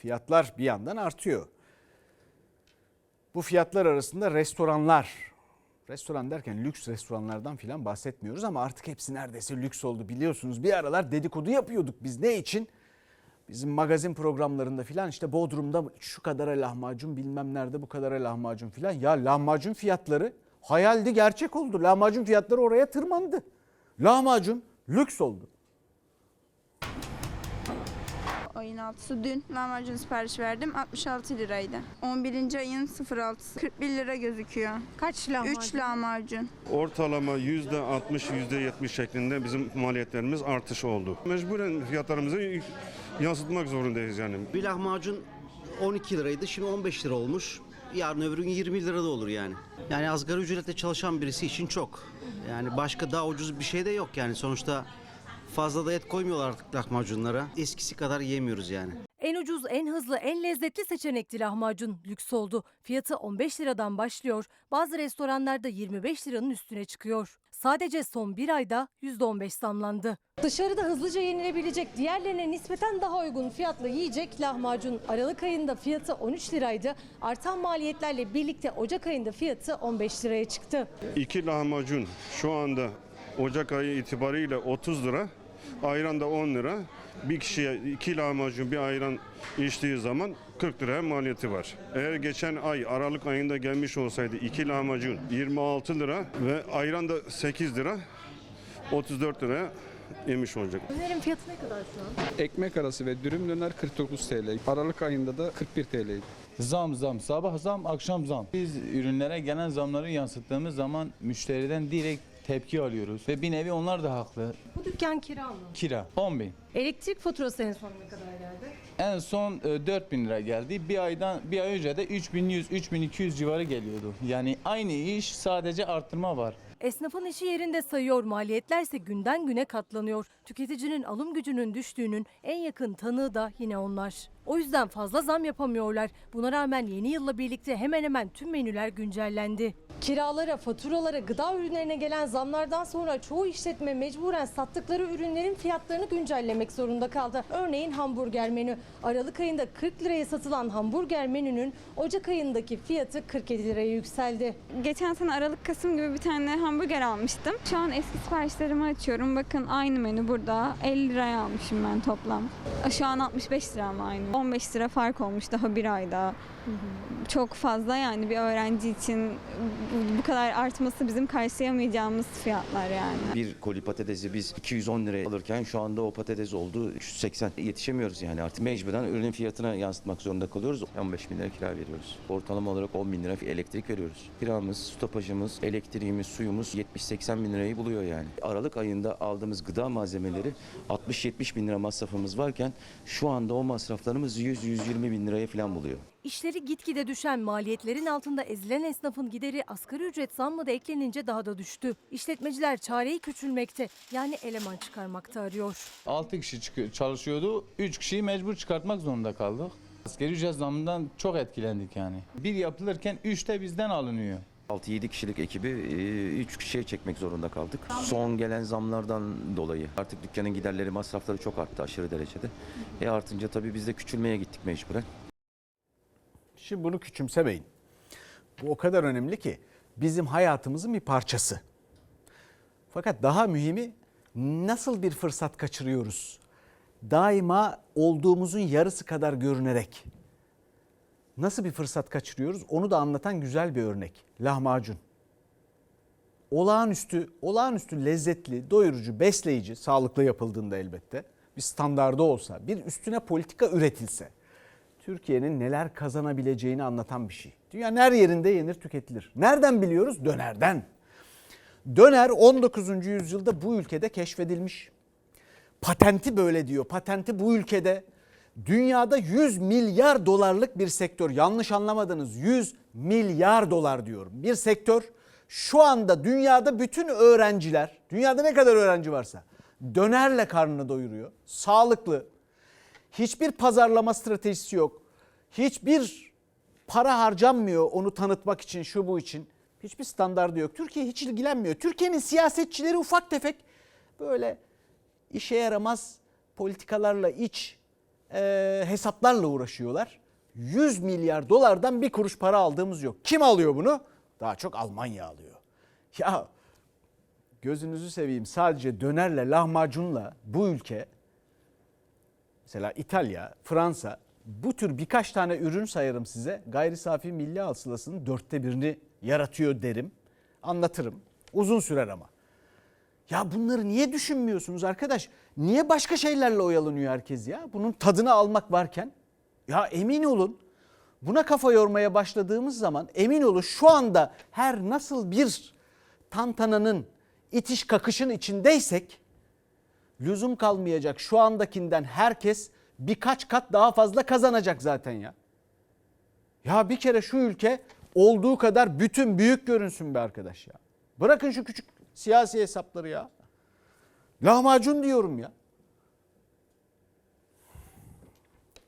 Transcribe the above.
Fiyatlar bir yandan artıyor. Bu fiyatlar arasında restoranlar, restoran derken lüks restoranlardan filan bahsetmiyoruz ama artık hepsi neredeyse lüks oldu biliyorsunuz. Bir aralar dedikodu yapıyorduk biz ne için? Bizim magazin programlarında filan işte Bodrum'da şu kadara lahmacun bilmem nerede bu kadara lahmacun filan. Ya lahmacun fiyatları hayaldi gerçek oldu. Lahmacun fiyatları oraya tırmandı. Lahmacun lüks oldu. Ayın 6'sı dün lahmacun sipariş verdim 66 liraydı. 11. ayın 06'sı 41 lira gözüküyor. Kaç lahmacun? 3 lahmacun. Ortalama %60, %70 şeklinde bizim maliyetlerimiz artış oldu. Mecburen fiyatlarımızı yansıtmak zorundayız yani. Bir lahmacun 12 liraydı şimdi 15 lira olmuş. Yarın öbür gün 20 lira da olur yani. Yani asgari ücretle çalışan birisi için çok. Yani başka daha ucuz bir şey de yok yani sonuçta fazla da et koymuyorlar artık lahmacunlara. Eskisi kadar yemiyoruz yani. En ucuz, en hızlı, en lezzetli seçenekti lahmacun. Lüks oldu. Fiyatı 15 liradan başlıyor. Bazı restoranlarda 25 liranın üstüne çıkıyor. Sadece son bir ayda %15 zamlandı. Dışarıda hızlıca yenilebilecek diğerlerine nispeten daha uygun fiyatlı yiyecek lahmacun Aralık ayında fiyatı 13 liraydı. Artan maliyetlerle birlikte Ocak ayında fiyatı 15 liraya çıktı. İki lahmacun şu anda Ocak ayı itibariyle 30 lira, ayran da 10 lira. Bir kişiye iki lahmacun bir ayran içtiği zaman 40 liraya maliyeti var. Eğer geçen ay Aralık ayında gelmiş olsaydı iki lahmacun 26 lira ve ayran da 8 lira 34 liraya yemiş olacak. Dönerin fiyatı ne kadar şu an? Ekmek arası ve dürüm döner 49 TL. Aralık ayında da 41 TL'ydi. Zam zam sabah zam akşam zam. Biz ürünlere gelen zamları yansıttığımız zaman müşteriden direkt tepki alıyoruz ve bir nevi onlar da haklı. Bu dükkan kira mı? Kira 10 bin. Elektrik faturası en son ne kadar geldi? En son e, 4 bin lira geldi. Bir aydan bir ay önce de 3100 3200 civarı geliyordu. Yani aynı iş sadece arttırma var. Esnafın işi yerinde sayıyor, maliyetler ise günden güne katlanıyor. Tüketicinin alım gücünün düştüğünün en yakın tanığı da yine onlar. O yüzden fazla zam yapamıyorlar. Buna rağmen yeni yılla birlikte hemen hemen tüm menüler güncellendi. Kiralara, faturalara, gıda ürünlerine gelen zamlardan sonra çoğu işletme mecburen sattıkları ürünlerin fiyatlarını güncellemek zorunda kaldı. Örneğin hamburger menü. Aralık ayında 40 liraya satılan hamburger menünün Ocak ayındaki fiyatı 47 liraya yükseldi. Geçen sene Aralık Kasım gibi bir tane hamburger almıştım. Şu an eski siparişlerimi açıyorum. Bakın aynı menü burada. 50 liraya almışım ben toplam. Şu an 65 lira ama aynı. 15 lira fark olmuş daha bir ayda. Çok fazla yani bir öğrenci için bu- kadar artması bizim karşılayamayacağımız fiyatlar yani. Bir koli patatesi biz 210 liraya alırken şu anda o patates oldu 380. Yetişemiyoruz yani artık mecburen ürünün fiyatına yansıtmak zorunda kalıyoruz. 15 bin lira kira veriyoruz. Ortalama olarak 10 bin lira elektrik veriyoruz. Kiramız, stopajımız, elektriğimiz, suyumuz 70-80 bin lirayı buluyor yani. Aralık ayında aldığımız gıda malzemeleri 60-70 bin lira masrafımız varken şu anda o masraflarımız 100-120 bin liraya falan buluyor. İşleri gitgide düşen maliyetlerin altında ezilen esnafın gideri asgari ücret zammı da eklenince daha da düştü. İşletmeciler çareyi küçülmekte yani eleman çıkarmakta arıyor. 6 kişi çıkıyor, çalışıyordu. 3 kişiyi mecbur çıkartmak zorunda kaldık. Asgari ücret zamından çok etkilendik yani. Bir yapılırken 3 de bizden alınıyor. 6-7 kişilik ekibi 3 kişiye çekmek zorunda kaldık. Son gelen zamlardan dolayı artık dükkanın giderleri, masrafları çok arttı aşırı derecede. E artınca tabii biz de küçülmeye gittik mecburen. Şimdi bunu küçümsemeyin. Bu o kadar önemli ki bizim hayatımızın bir parçası. Fakat daha mühimi nasıl bir fırsat kaçırıyoruz? Daima olduğumuzun yarısı kadar görünerek. Nasıl bir fırsat kaçırıyoruz? Onu da anlatan güzel bir örnek. Lahmacun. Olağanüstü, olağanüstü lezzetli, doyurucu, besleyici, sağlıklı yapıldığında elbette bir standardı olsa, bir üstüne politika üretilse Türkiye'nin neler kazanabileceğini anlatan bir şey. Dünyanın her yerinde yenir tüketilir. Nereden biliyoruz? Dönerden. Döner 19. yüzyılda bu ülkede keşfedilmiş. Patenti böyle diyor. Patenti bu ülkede. Dünyada 100 milyar dolarlık bir sektör. Yanlış anlamadınız. 100 milyar dolar diyorum. Bir sektör şu anda dünyada bütün öğrenciler, dünyada ne kadar öğrenci varsa dönerle karnını doyuruyor. Sağlıklı, Hiçbir pazarlama stratejisi yok. Hiçbir para harcanmıyor onu tanıtmak için, şu bu için. Hiçbir standardı yok. Türkiye hiç ilgilenmiyor. Türkiye'nin siyasetçileri ufak tefek böyle işe yaramaz politikalarla iç e, hesaplarla uğraşıyorlar. 100 milyar dolardan bir kuruş para aldığımız yok. Kim alıyor bunu? Daha çok Almanya alıyor. Ya gözünüzü seveyim sadece dönerle lahmacunla bu ülke mesela İtalya, Fransa bu tür birkaç tane ürün sayarım size. Gayri safi milli hasılasının dörtte birini yaratıyor derim. Anlatırım. Uzun sürer ama. Ya bunları niye düşünmüyorsunuz arkadaş? Niye başka şeylerle oyalanıyor herkes ya? Bunun tadını almak varken. Ya emin olun buna kafa yormaya başladığımız zaman emin olun şu anda her nasıl bir tantananın itiş kakışın içindeysek lüzum kalmayacak. Şu andakinden herkes birkaç kat daha fazla kazanacak zaten ya. Ya bir kere şu ülke olduğu kadar bütün büyük görünsün be arkadaş ya. Bırakın şu küçük siyasi hesapları ya. Lahmacun diyorum ya.